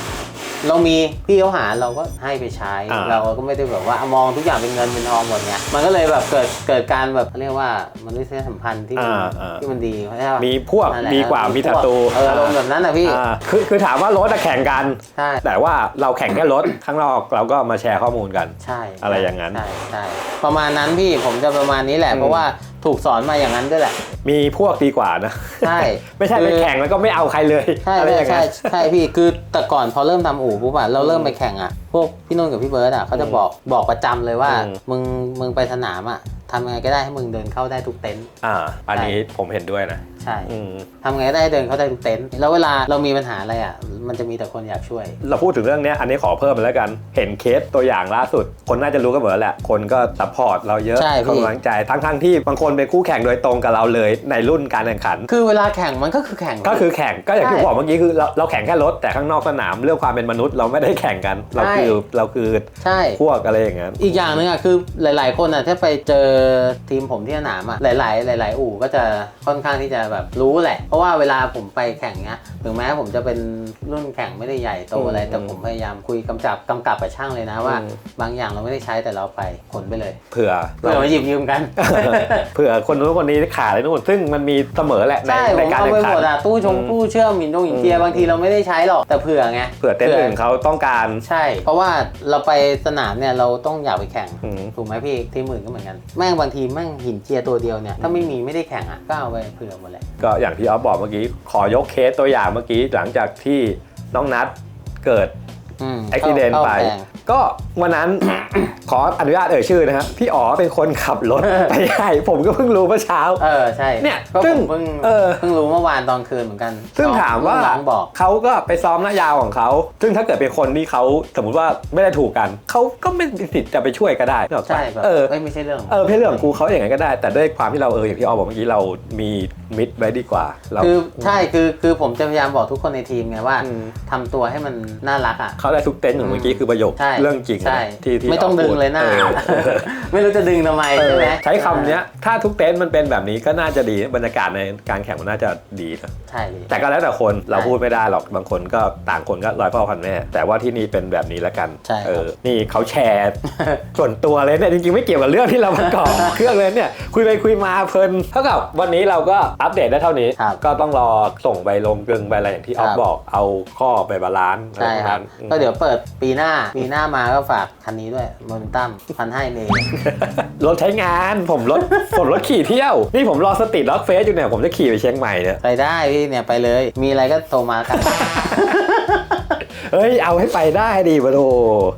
เรามีพี่เขาหาเราก็ให้ไปใช้ อ่า เราก็ไม่ได้แบบว่ามองทุกอย่างเป็นเงินเป็นทองหมดเงี้ยมันก็เลยแบบเกิดเกิดการแบบเขาเรียกว่ามันไม่ใช่สัมพันธ์ที่มันอ่าอ่า ที่มันดีใช่ปะๆมีพวกนั่นแหละดีกว่ามีศัตรูเอออารมณ์แบบนั้นนะพี่อ่าคือคือถามว่ารถอะแข่งกัน ใช่แต่ว่าเราแข่งแค่รถข้างนอกเราก็มาแชร์ข้อมูลกัน ใช่อะไรอย่างนั้นใช่ใช่ประมาณนั้นพี่ผมจะประมาณนี้แหละ อืมเพราะว่าถูกสอนมาอย่างนั้นด้วยแหละ มีพวกดีกว่านะ ใช่ ไม่ใช่ไปคือแข่งแล้วก็ไม่เอาใครเลยใช่อะไรใช่อย่างใช่นั้นใช่พี่คือแต่ก่อนพอเริ่มทำอู่ปุ๊บอะเราเริ่มไปแข่งอะพวกพี่นุ่นกับพี่เบิร์ดอะเขาจะบอกบอกประจำเลยว่าอืมมึงมึงไปสนามอะ ทำยังไงก็ได้ให้มึงเดินเข้าได้ทุกเต็นท์อ่า อันนี้ผมเห็นด้วยนะ ใช่อืมทำไงก็ได้ให้เดินเข้าได้ทุกเต็นท์แล้วเวลาเรามีปัญหาอะไรอะมันจะมีแต่คนอยากช่วย เราพูดถึงเรื่องเนี้ยอันนี้ขอเพิ่มไปแล้วกัน เห็นเคสตัวอย่างล่าสุด คนน่าจะรู้กันหมดแล้วแหละ คนก็ซัพพอร์ตเราเยอะใช่พี่ ให้กำลังใจทั้งทั้งๆที่บางคนเป็นคู่แข่งโดยตรงกับเราเลยในรุ่นการแข่งขัน คือเวลาแข่งมันก็คือแข่ง ก็คือแข่งก็อย่างที่ใช่บอกเมื่อกี้คือเราเราแข่งแค่รถแต่ข้างนอกสนามเรื่องความเป็นมนุษย์เราไม่ได้แข่งกัน เราใช่ คือเราคือใช่ พวกอะไรอย่างนั้น อีกอย่างหนึ่งอะคือหลาย ๆ คนอะถ้าไปเจอทีมผมที่สนามอะหลาย ๆ หลาย ๆ อู่ก็จะค่อนข้างที่จะแบบรู้แหละ เพราะว่าเวลาผมไปแข่งเนี้ยถึงแม้ผมจะเป็นรุ่นแข่งไม่ได้ใหญ่โตอะไรอืมแต่ผมพยายามคุยกำกับกำกับกับช่างเลยนะว่าอืมบางอย่างเราไม่ได้ใช้แต่เราไปขนไปเลยเผื่อเพื่อมาหยิบยืมกัน เผื่อคนนู้นคนนี้ขาดอะไรนู่นซึ่งมันมีเสมอแหละในใช่ผในมการเอาแข่ไปงขัหนมดอะตู้ชงอืมตู้เชื่อมหินตรงหินเจียอืมบางทีเราไม่ได้ใช้หรอกแต่เผื่อไง เผื่อเต้นอื่นเขาต้องการ ใช่ เพราะว่าเราไปสนามเนี่ยเราต้องอยากไปแข่ง อืม ถูกไหมพี่ทีมอื่นก็เหมือนกัน แม่งบางทีแม่งหินเจียตัวเดียวเนี่ยถ้าไม่มีไม่ได้แข่งอะก็เอาไปเผื่อหมดแหละก็อย่างที่ออฟบอกเมื่อกี้ ขอยกเคสตัวอย่างเมื่อกี้หลังจากที่น้องนัดเกิดอืมอุบิเหตุข้าไปแข่ง ก็วันนั้น ขออนุญาตเอ่ยชื่อนะฮะพี่อ๋อเป็นคนขับรถไปให้ผมก็เพิ่งรู้เมื่อเช้า เออใช่เนี่ยก็ซึ่ผงมเพิ่งเออ เพิ่งรู้เมื่อวานตอนคืนเหมือนกันซึ่งถามว่าน้องบอก เขาก็ไปซ้อมหน้ายาวของเขา ซึ่งถ้าเกิดเป็นคนที่เขาสมมติว่าไม่ได้ถูกกัน เขาก็ไม่มีสิทธิ์จะไปช่วยก็ได้นึกออกปะใช่แบบเออเอ้ยไม่ใช่เรื่องเออเพื่อเรื่องของกูเขาอย่างนั้นก็ได้ แต่ด้วยความที่เราเอออย่างที่ออบอกเมื่อกี้เรามีมิตรไว้ดีกว่าเราคือใช่คือคือผมจะพยายามบอกทุกคนในทีมไงว่าอืมทำตัวให้มันน่ารักอะเขาได้ทุกเต็นท์อย่างเมื่อกี้คือประโยคใช่เรื่องจริงใช่ที่ที่ไม่ต้องราดึงพูเลยหน้าออไม่รู้จะดึงทำไมเอใช่อไหมใช้คำเนี้ยถ้าทุกเต็นท์มันเป็นแบบนี้ก็น่าจะดีบรรยากาศในการแข่งมันน่าจะดีนะใช่พี่แต่ก็แล้วแต่คนเราใช่พูดไม่ได้หรอกบางคนก็ต่างคนก็ร้อยพ่อพันแม่ แต่ว่าที่นี่เป็นแบบนี้ละกันใช่ครับเออนี่เขาแชร์ ส่วนตัวเลยเนี่ยจริงๆไม่เกี่ยวกับเรื่องที่เราประกอบเครื่องเลยเนี่ยคุยไปคุยมาเพลินเท่ากับวันนี้เราก็อัปเดตได้เท่านี้ครับก็ต้องรอส่งไปลงกลึงไปอะไรอย่างที่ออฟครับบอกเอาข้อไปบาลานซ์ใช่ครับอะไพวกนั้นอืมก็เดี๋ยวเปิดปีหน้าปีหน้ามาก็ฝากคันนี้ด้วยโมเมนตัมพันให้เองรถใช้งานผมรถผมรถขี่เที่ยว นี่ผมรอสตรีทล็อกเฟสอยู่เนี่ยผมจะขี่ไปเชียงใหม่เนี่ยไปได้พี่เนี่ยไปเลย มีอะไรก็โทรมากันเฮ้ยเอาให้ไปได้ดิมาโถ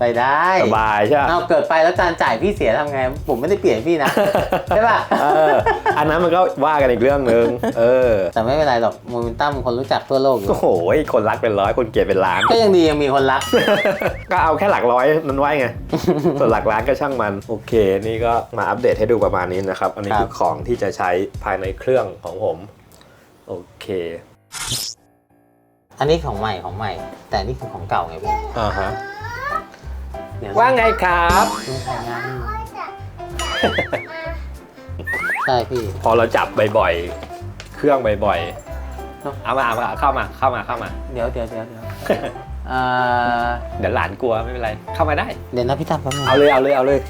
ไปได้สบายใช่ปะเอาเกิดไปแล้วการจ่ายพี่เสียทำไง ผมไม่ได้เปลี่ยนพี่นะ ใช่ป่ะ เอออันนั้นมันก็ว่ากันอีกเรื่องหนึ่งเออแต่ไม่เป็นไรหรอกโมเมนตัมคนรู้จักทั่วโลกอยู่ โอ้โหคนรักเป็นร้อยคนเกลียดเป็นล้าน ก็ยังดียังมีคนรัก ก็เอาแค่หลักร้อยนั้นไว้ไง ส่วนหลักล้านก็ช่างมัน โอเค นี่ก็มาอัปเดตให้ดูประมาณนี้นะครับ อันนี้ครับคือของที่จะใช้ภายในเครื่องของผม โอเค อันนี้ของใหม่ของใหม่ แต่นี่คือของเก่าไงพี่อ่าฮะ เดี๋ยวว่าไงครับไม่ใช่งานใช่พี่ พอเราจับบ่อยๆ เครื่องบ่อยๆ เอามาเอามาเข้ามาเข้ามาเข้ามา เดี๋ยวเดี๋ยวเดี๋ยวเดี๋ยวเอ่อเดี๋ยวหลานกลัวไม่เป็นไร เข้ามาได้ เดี๋ยวนะพี่ตั้มแป๊บนึงเอาเลยเอาเลยเอาเลย